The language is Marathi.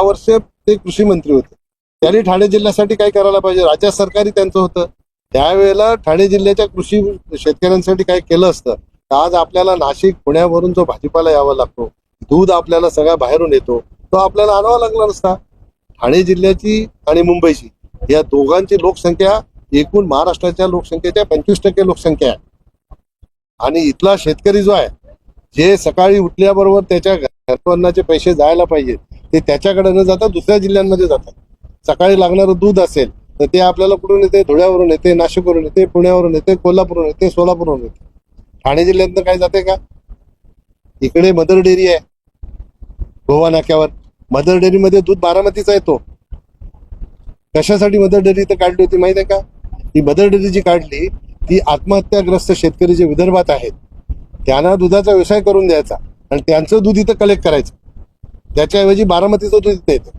दहा वर्ष ते कृषी मंत्री होते. त्यांनी ठाणे जिल्ह्यासाठी काय करायला पाहिजे? राज्य सरकारी त्यांचं होतं. त्यावेळेला ठाणे जिल्ह्याच्या कृषी शेतकऱ्यांसाठी काय केलं असतं? तर आज आपल्याला नाशिक पुण्यावरून जो भाजीपाला यावा लागतो दूध आपल्याला सगळ्या बाहेरून येतो तो आपल्याला आणावा लागला नसता. ठाणे जिल्ह्याची आणि मुंबईची या दोघांची लोकसंख्या एकूण महाराष्ट्राच्या लोकसंख्येच्या पंचवीस टक्के लोकसंख्या आहे. आणि इथला शेतकरी जो आहे जे सकाळी उठल्याबरोबर त्याच्या घरपन्नाचे पैसे जायला पाहिजेत ते त्याच्याकडे न जाता दुसऱ्या जिल्ह्यांमध्ये जातात. सकाळी लागणारं दूध असेल तर ते आपल्याला कुठून येते? धुळ्यावरून येते नाशिकवरून येते पुण्यावरून येते कोल्हापूरवरून येते सोलापूरवरून येते. ठाणे जिल्ह्यातनं काय जाते का? इकडे मदर डेअरी आहे. गोवा नाक्यावर. मदर डेअरीमध्ये दूध बारामतीचा येतो. कशासाठी मदर डेअरी इथं काढली होती माहिती आहे का? ही मदर डेअरी जी काढली ती आत्महत्याग्रस्त शेतकरी जे विदर्भात आहेत त्यांना दुधाचा व्यवसाय करून द्यायचा आणि त्यांचं दूध इथं कलेक्ट करायचं. त्याच्याऐवजी बारामतीचा दूध इथं येतं.